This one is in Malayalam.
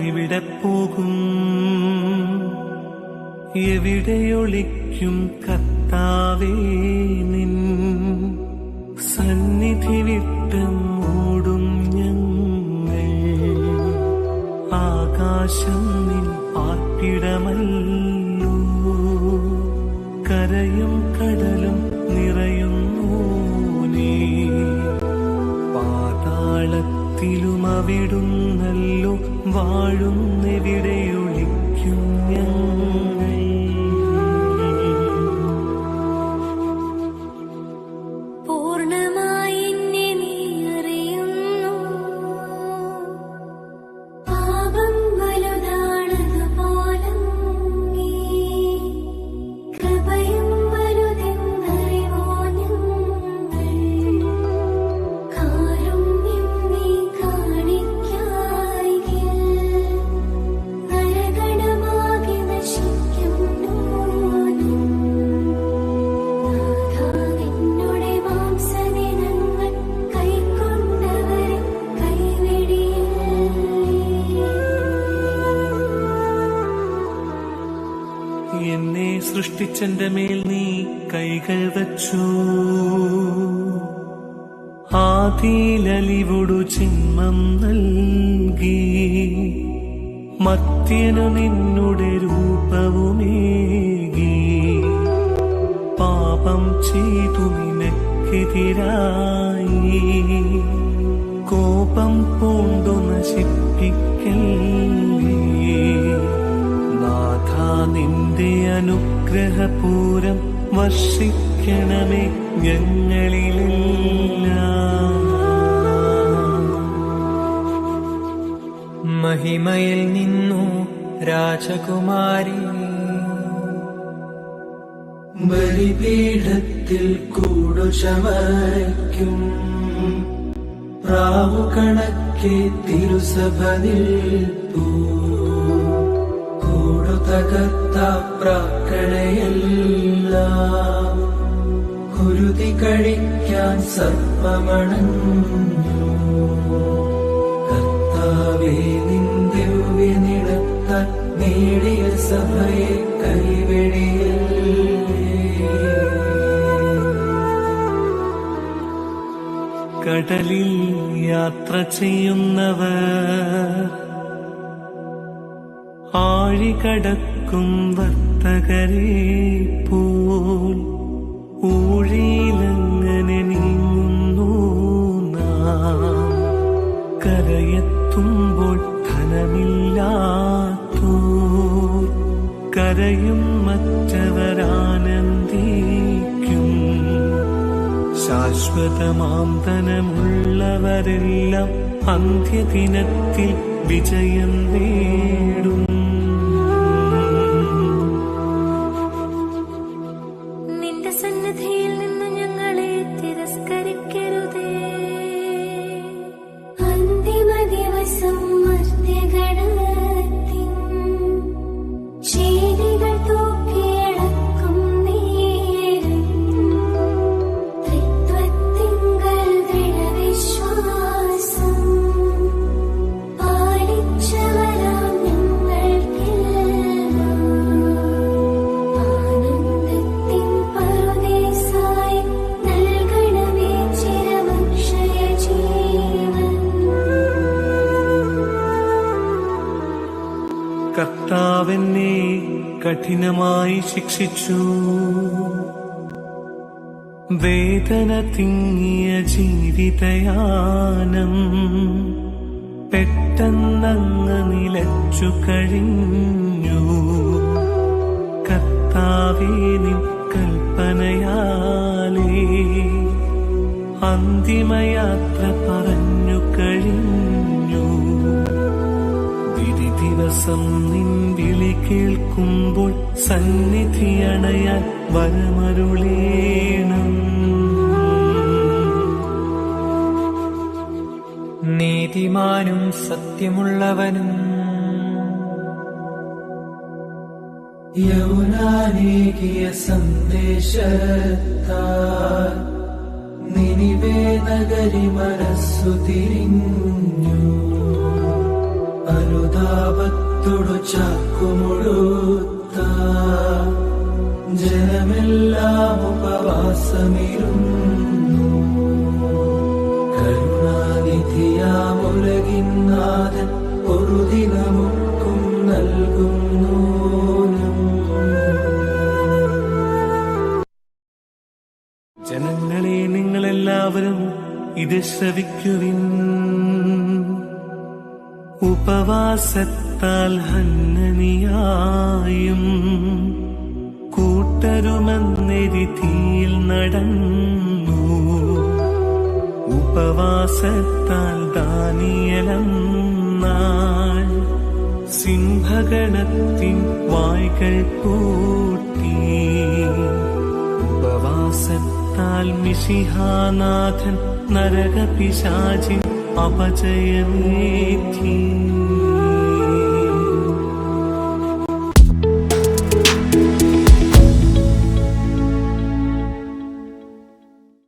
എവിടെ പോകും. എവിടെയൊളിക്കും കത്താവേ നിൻ. സന്നിധി വിട്ട് മൂടും ഞങ്ങൾ. ആകാശം നിൻ പാർപ്പിടമല്ലോ. കരയും കടലും നിറയുന്നു പാതാളത്തിലും അവിടുന്നല്ലോ വാഴുന്നെവിടെയൊളിക്കും സൃഷ്ടിച്ചെന്റെ മേൽ നീ കൈകൾ വച്ചു. ആദിയിലലിവൊടു ചിന്മം നൽകി. മത്യനു നിന്നുടെ രൂപവുമേകി. പാപം ചെയ്തു നിനക്കെതിരായി. കോപം പൂണ്ടു നശിപ്പിക്കല്ലേ? നാഥ നിന്റെ അനുഗ്രഹപൂരം വർഷിക്കണമേ ഞങ്ങളിലെല്ലാം. മഹിമയിൽ നിന്നു രാജകുമാരി ബലിപീഠത്തിൽ കൂടു ചമയ്ക്കും പ്രാവുകണക്കെ തിരുസഭ നിൽപ്പൂ. തകർത്ത പ്രാക്കണയല്ല കുരുതി കഴിക്കാൻ സർപ്പമണഞ്ഞു. കർത്താവേ നിന്ദിവ്യനിടത്താൻ നേടിയ സഭയെ കൈവെടിയല്ലേ? കടലിൽ യാത്ര ചെയ്യുന്നവർ ആഴികടക്കും വർത്തകരെ പോൽ ഊഴിയിലങ്ങനെ നീങ്ങുന്നു നാം. കരയെത്തുമ്പോൾ ധനമില്ലാത്തോ. കരയും മറ്റവരാനന്ദിക്കും. ശാശ്വതമാം ധനമുള്ളവരെല്ലാം അന്ത്യദിനത്തിൽ വിജയം നേടും. കഠിനമായി ശിക്ഷിച്ചു. വേദന തിങ്ങിയ ജീവിതയാനം പെട്ടെന്നങ്ങ് നിലച്ചു കഴിഞ്ഞു. കർത്താവേ നിൻ കൽപ്പനയാലേ അന്തിമയാത്ര പറഞ്ഞു കഴിഞ്ഞു. ദിവസം നിൻ വിളി കേൾക്കുമ്പോൾ സന്നിധി അണയാൻ വരമരുളേണം. നീതിമാനും സത്യമുള്ളവനും യൗനാനേകിയ സന്ദേശത്താൽ നിനിവേ നഗരി മനസ്സു തിരിഞ്ഞു. അനുതാപത്തോടു ചാക്കുമുഴുത്ത ജനമെല്ലാം ഉപവാസമിരുന്നു. കരുണാനിധിയാമുലകിന്നാഥൻ ഒരു ദിനമൊക്കും നൽകുന്നു ജനങ്ങളെ നിങ്ങളെല്ലാവരും ഇത് ശ്രവിക്കുവിൻ. ഉപവാസത്താൽ ഹന്നനിയായും കൂട്ടരുമെന്നെരിതിയിൽ നടന്നു. ഉപവാസത്താൽ ദാനിയലം നാൾ സിംഹഗണത്തിൻ വായ്കൾ കൂട്ടി. ഉപവാസത്താൽ മിശിഹാനാഥൻ നരകപിശാചിൻ अपचयवेति